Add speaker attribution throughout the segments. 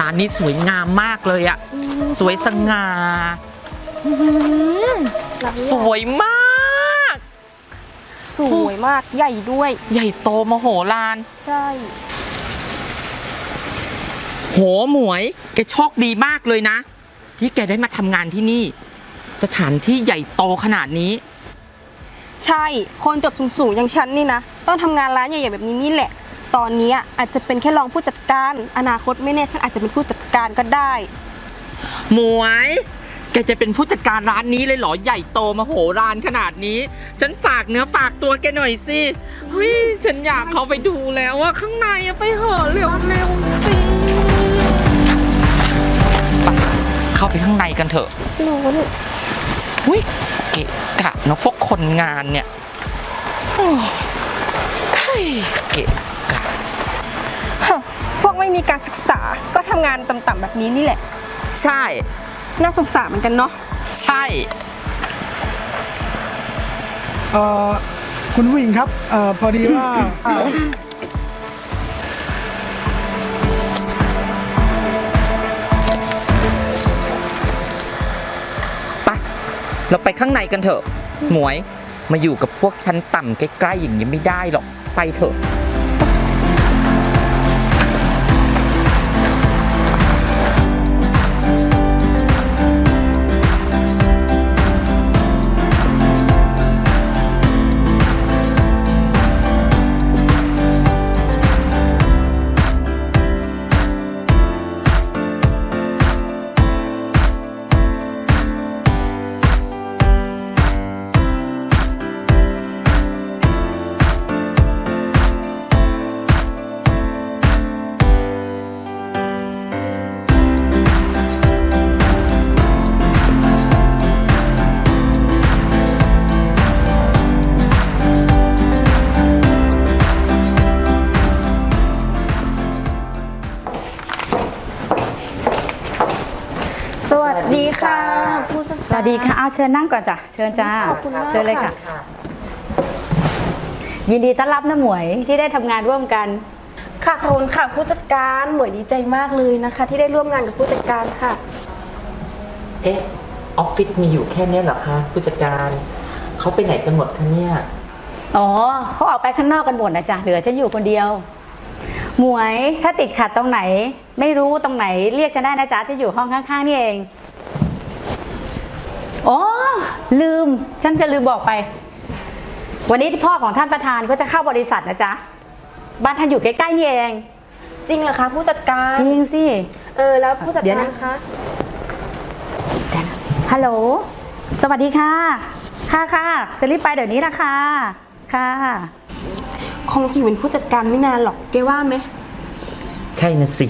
Speaker 1: ร้านนี้สวยงามมากเลยอะสวยสง่าสวยมาก
Speaker 2: สวยมากใหญ่ด้วย
Speaker 1: ใหญ่โตมโหฬาร
Speaker 2: ใช่
Speaker 1: โหหมวย แกโชคดีมากเลยนะ ที่แกได้มาทำงานที่นี่ สถานที่ใหญ่โตขนาดนี้
Speaker 2: ใช่ คนจบสูงๆอย่างฉันนี่นะ ต้องทำงานร้านใหญ่ๆแบบนี้นี่แหละ ตอนนี้อาจจะเป็นแค่รองผู้จัดการ อนาคตไม่แน่ฉันอาจจะเป็นผู้จัดการก็ได้
Speaker 1: หมวย แกจะเป็นผู้จัดการร้านนี้เลยเหรอใหญ่โตมโหฬารขนาดนี้ ฉันฝากเนื้อฝากตัวแกหน่อยสิเฮ้ยฉันอยากเข้าไปดูแล้วว่าข้างในอะไปเหอะเร็วๆสิไปเข้าไปข้างในกันเถอะ
Speaker 2: รู้
Speaker 1: หุ้ยเกะกะเนอะพวกคนงานเนี่ยโอ้ยเกะกะ
Speaker 2: พวกไม่มีการศึกษา ก็ทำงานต่ำๆแบบนี้นี่แหละ
Speaker 1: ใช่
Speaker 2: น่าสงสารเหมือนกันเนาะ
Speaker 1: ใช่
Speaker 3: เอ่อคุณผู้หญิงครับเอ่อพอดีว่าเอ่อ
Speaker 1: ปะเราไปข้างในกันเถอะ หมวย มาอยู่กับพวกชั้นต่ำใกล้ๆอย่างนี้ไม่ได้หรอก ไปเถอะ
Speaker 2: ด
Speaker 4: สวัสดีค่ะเอาเชิญนั่งก่อนจ้ะเชิญจ้า
Speaker 2: ขอบคุณมาก
Speaker 4: เชิญเลยค่ะยินดีต้อนรับนะหมวยที่ได้ทำงานร่วมกัน
Speaker 2: ค่ะขอบคุณค่ะผู้จัดการหมวยดีใจมากเลยนะคะ ที่ได้ร่วมงานกับผู้จัดการค่ะ
Speaker 1: เอ๊ะออฟฟิศมีอยู่แค่เนี้ยเหรอคะ ผู้จัดการเขาไปไหนกันหมดคะเนี่ย
Speaker 4: อ๋อเขาออกไปข้างนอกกันหมดนะจ๊ะเหลือฉันอยู่คนเดียว หมวยถ้าติดขัดตรงไหน ไม่รู้ตรงไหนเรียกฉันได้นะจ๊ะจะอยู่ห้องข้างๆนี่เอง อ๋อลืม ฉันจะลืมบอกไป วันนี้พ่อของท่านประธานก็จะเข้าบริษัทนะจ๊ะ บ้านท่านอยู่ใกล้ๆนี่เอง
Speaker 2: จริงเหรอคะ ผู้จัดการ
Speaker 4: จริงสิ
Speaker 2: เออแล้วผู้จัด
Speaker 4: เดี๋ยว
Speaker 2: การ
Speaker 4: นะ
Speaker 2: คะ
Speaker 4: ฮัลโหล สวัสดีค่ะ ค่ะค่ะ จะรีบไปเดี๋ยวนี้ละค่ะค่ะ
Speaker 2: คงจะอยู่เป็นผู้จัดการไม่นานหรอกแกว่าไหม
Speaker 1: ใช่นะสิ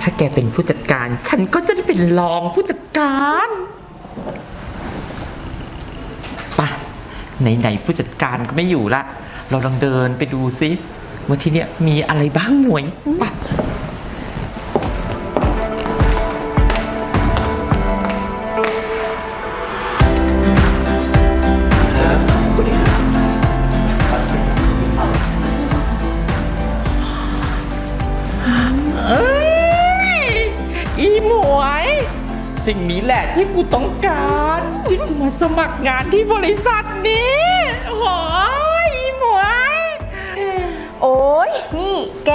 Speaker 1: ถ้าแกเป็นผู้จัดการ ฉันก็จะได้เป็นรองผู้จัดการปะ ไหนๆผู้จัดการก็ไม่อยู่ละ เราลองเดินไปดูซิว่าที่เนี่ยมีอะไรบ้างหมวยปะเอ้ยอีหมวย สิ่งนี้แหละที่กูต้องการ มาสมัครงานที่บริษัทนี้โอ้ยอีหมวย
Speaker 2: โอ้ยนี่แก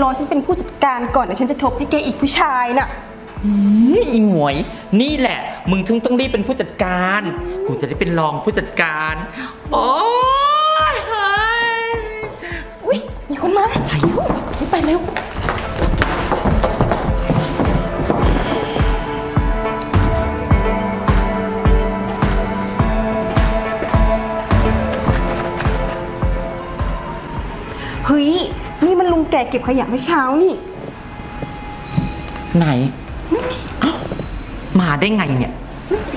Speaker 2: รอฉันเป็นผู้จัดการก่อนเดี๋ยวฉันจะทบให้แกอีกผู้ชายน่ะ
Speaker 1: อืมอีหมวย นี่แหละ มึงถึงต้องรีบเป็นผู้จัดการ กูจะได้เป็นรองผู้จัดการ โอ้ยเฮ้ย
Speaker 2: อุ้ยมีคนมา
Speaker 1: ไปเร็วไปเร็ว
Speaker 2: เฮ้ย นี่มันลุงแก่เก็บขยะเมื่อเช้านี่
Speaker 1: ไหนเอ้ามาได้ไงเนี่ย
Speaker 2: นั่นสิ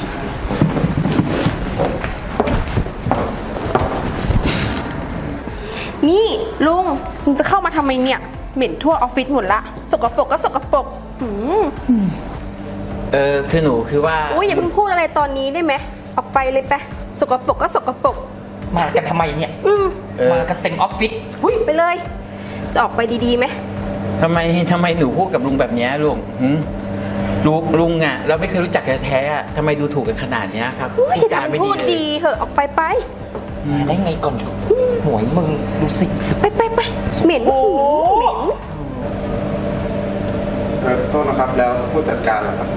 Speaker 2: นี่ลุงลุงจะเข้ามาทำไมเนี่ย เหม็นทั่วออฟฟิศหมดละ สกปรกก็สกปรกหืม
Speaker 5: เออคือหนูคือว่า
Speaker 2: อุ้ยอย่าเพิ่งพูดอะไรตอนนี้ได้ไหม ออกไปเลยไป สกปรกก็สกปรก
Speaker 1: มากันทำไมเนี่ย
Speaker 2: อืม
Speaker 5: เออ
Speaker 1: มากันเต็มออฟฟิศ
Speaker 2: อุ้ยไปเลย จะออกไปดีๆไหม
Speaker 5: ทำไมทำไมหนูพูดกับลุงแบบเนี้ยลุงหืมลุงลุงอะ เราไม่เคยรู้จักกันแท้ๆอะทำไมดูถูกกันขนาดเนี้ยครับ
Speaker 2: เฮ้ย
Speaker 5: พูด
Speaker 2: อย่า
Speaker 5: จาไม่
Speaker 2: ทำพู
Speaker 5: ดี
Speaker 2: ด
Speaker 5: เลย
Speaker 2: ดีเหอะออกไปไป
Speaker 1: ได้ไงก่อนเถอะหมวยมึงดูสิ
Speaker 2: ไปไปไปเหม็นหูเหม็น
Speaker 6: เอ่อโทษนะครับแล้วผู้จัดการล่ะครับ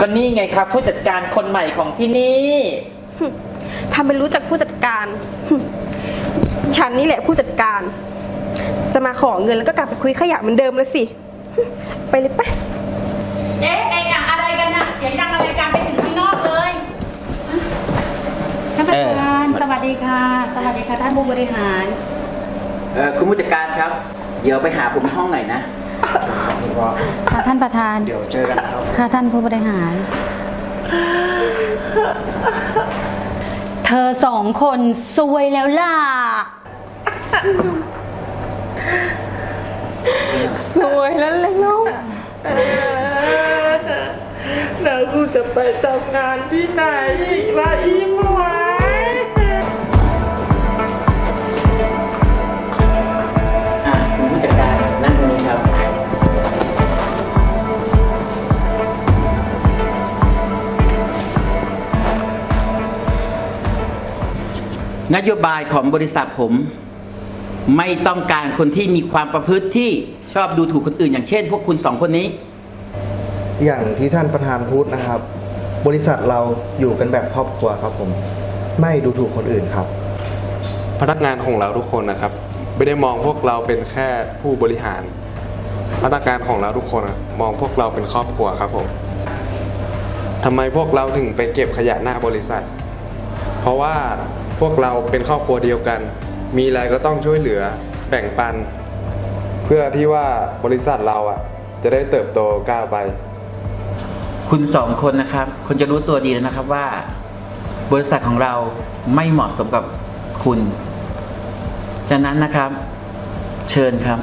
Speaker 1: ก็นี่ไงครับ ผู้จัดการคนใหม่ของที่นี่
Speaker 2: ทำเป็นรู้จักผู้จัดการ ฉันนี่แหละผู้จัดการ จะมาขอเงินแล้วก็กลับไปคุยขยะเหมือนเดิมแล้วสิ ไปเลยไป
Speaker 4: เอ๊ะไอ้อย่างอะไรกันน่ะ เสียงดังอะไรกันไปถึงข้างนอกเลยท่านประธานสวัสดีค่ะ สวัสดีค่ะท่านผู้บริหาร
Speaker 5: เออคุณผู้จัดการครับ เดี๋ยวไปหาผมห้องหน่อยนะ
Speaker 4: ค่ะท่านประธาน
Speaker 6: เดี๋ยวเจอกันครับ
Speaker 4: ค่ะท่านผู้บริหาร เธอสองคนซวยแล้วล่ะ
Speaker 2: สวยแล้วเลยลูก
Speaker 1: แล้วกูจะไปทำงานที่ไหนอีกล่ะอีหม
Speaker 5: นโยบายของบริษัทผม ไม่ต้องการคนที่มีความประพฤติที่ชอบดูถูกคนอื่น อย่างเช่น พวกคุณสองคนนี้
Speaker 7: อย่างที่ท่านประธานพูดนะครับ บริษัทเราอยู่กันแบบครอบครัวครับผม ไม่ดูถูกคนอื่นครับ
Speaker 6: พนักงานของเราทุกคนนะครับ ไม่ได้มองพวกเราเป็นแค่ผู้บริหาร พนักงานของเราทุกคนอะมองพวกเราเป็นครอบครัวครับผมทำไมพวกเราถึงไปเก็บขยะหน้าบริษัท เพราะว่า พวกเราเป็นครอบครัวเดียวกัน มีอะไรก็ต้องช่วยเหลือแบ่งปัน เพื่อที่ว่าบริษัทเราอะ จะได้เติบโตก้าวไป
Speaker 5: คุณสองคนนะครับคุณจะรู้ตัวดีแล้วนะครับว่า บริษัทของเราไม่เหมาะสมกับคุณดังนั้นนะครับ เชิญครับ